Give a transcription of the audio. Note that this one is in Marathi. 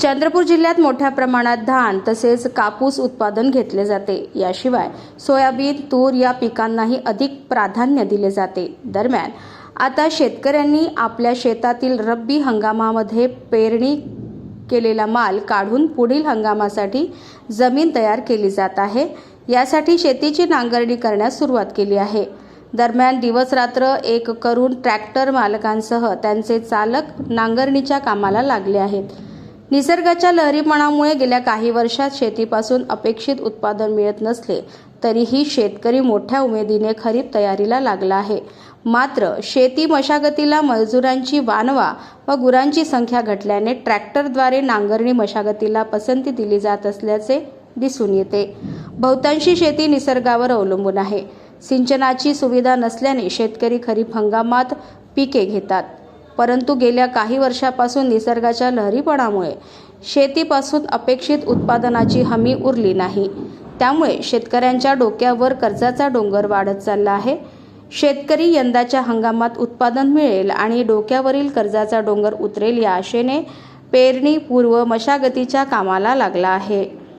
चंद्रपूर जिल्ह्यात मोठ्या प्रमाणात धान तसेच कापूस उत्पादन घेतले जाते. याशिवाय सोयाबीन तूर या पिकांनाही अधिक प्राधान्य दिले जाते. दरम्यान आता शेतकऱ्यांनी आपल्या शेतातील रब्बी हंगामामध्ये पेरणी केलेला माल काढून पुढील हंगामासाठी जमीन तयार केली जात आहे. यासाठी शेतीची नांगरणी करण्यास सुरुवात केली आहे. दरम्यान दिवसरात्र एक करून ट्रॅक्टर मालकांसह त्यांचे चालक नांगरणीच्या कामाला लागले आहेत. निसर्गाच्या लहरीपणामुळे गेल्या काही वर्षात शेतीपासून अपेक्षित उत्पादन मिळत नसले तरीही शेतकरी मोठ्या उमेदीने खरीप तयारीला लागला आहे. मात्र शेती मशागतीला मजुरांची वानवा व गुरांची संख्या घटल्याने ट्रॅक्टरद्वारे नांगरणी मशागतीला पसंती दिली जात असल्याचे दिसून येते. बहुतांशी शेती निसर्गावर अवलंबून आहे. सिंचनाची सुविधा नसल्याने शेतकरी खरीप हंगामात पिके घेतात. परंतु गेल्या काही वर्षापासून निसर्गाच्या लहरीपणामुळे शेतीपासून अपेक्षित उत्पादनाची हमी उरली नाही. त्यामुळे शेतकऱ्यांच्या डोक्यावर कर्जाचा डोंगर वाढत चालला आहे. शेतकरी यंदाच्या हंगामात उत्पादन मिळेल आणि डोक्यावरील कर्जाचा डोंगर उतरेल या आशेने पेरणी पूर्व मशागतीच्या कामाला लागला आहे.